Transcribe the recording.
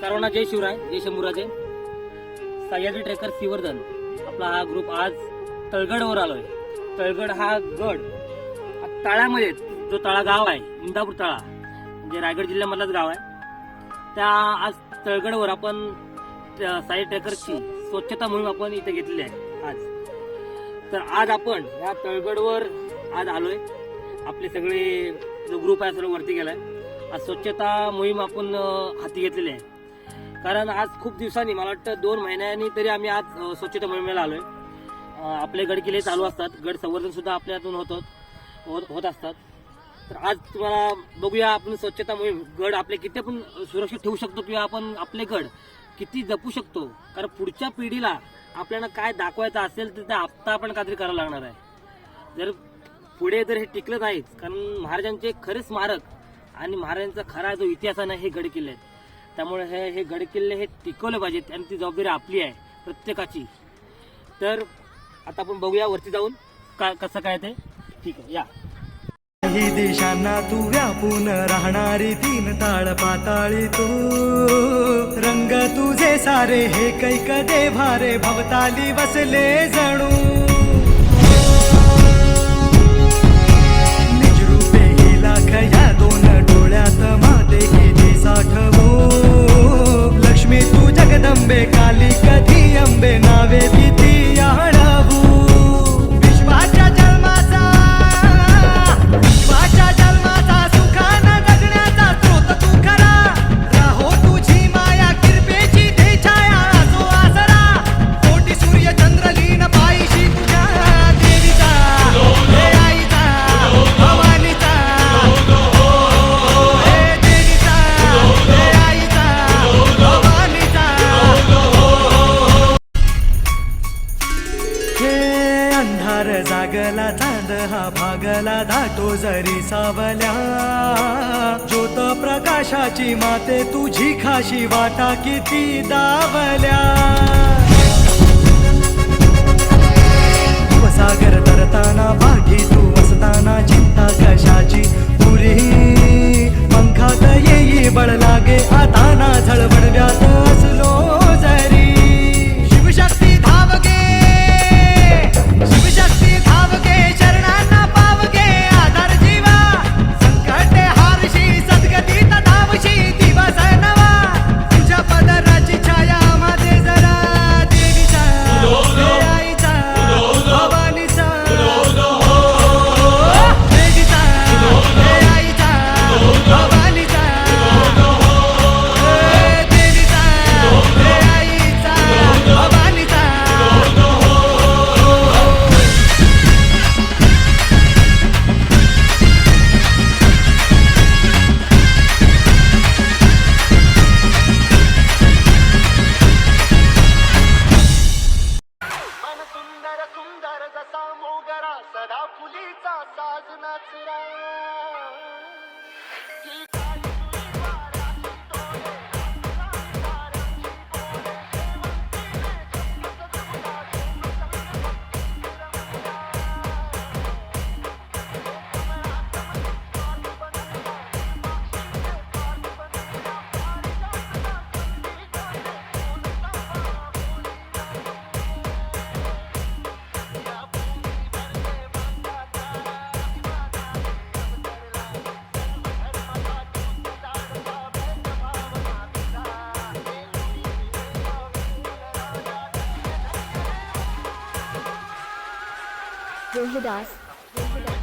सर्वांना जय शिवराय जय शंभूराजे. सह्याद्री ट्रेकर सिवर्धन. आपला हा ग्रुप आज तळगडवर आलोय. तळगड हा गड तळ्यामध्ये जो तळा गाव आहे इंदापूर तळा म्हणजे रायगड जिल्ह्यामधलाच गाव आहे. त्या आज तळगडवर आपण त्या साई ट्रेकरची स्वच्छता मोहीम आपण इथे घेतलेली आहे आज. तर आज आपण ह्या तळगडवर आज आलोय. आपले सगळे जो ग्रुप आहे सर्व वरती गेलाय. आज स्वच्छता मोहीम आपण हाती घेतलेली आहे. कारण आज खूप दिवसांनी मला वाटतं दोन महिन्यांनी तरी आम्ही आज स्वच्छता मोहिमेला आलोय. आपले गड किल्ले चालू असतात. गड संवर्धन सुद्धा आपल्यातून होत होत असतात. तर आज तुम्हाला बघूया आपण स्वच्छता मोहीम गड आपले किती आपण सुरक्षित ठेवू शकतो किंवा आपण आपले गड किती जपू शकतो? कारण पुढच्या पिढीला आपल्याला काय दाखवायचं असेल तर ते आत्ता आपण काहीतरी करायला लागणार आहे. जर पुढे जर हे टिकलं नाहीच कारण महाराजांचे खरे स्मारक आणि महाराजांचा खरा जो इतिहास आहे ना हे गड किल्ले आहेत. त्यामुळे हे हे गडकिल्ले हे टिकवले पाहिजेत आणि ती जबाबदारी आपली आहे प्रत्येकाची. तर आता आपण बघूया वरती जाऊन का कसं काय ते. ठीक आहे या. काही देशांना तू व्यापून राहणारी तीन ताळ पाताळी तू. रंग तुझे सारे हे कैक देभारे भवताली बसले जणू. भागला चांद हा भागला धाटो जरी सावल्या. ज्योत प्रकाशाची माते तुझी खाशी वाटा किती दावल्या. सागर तरताना भागी तू असताना चिंता कशाची? सुंदर सुंदर जसा मोगरा सदा फुलीचा साज नाचरा. Rohidas. Rohidas.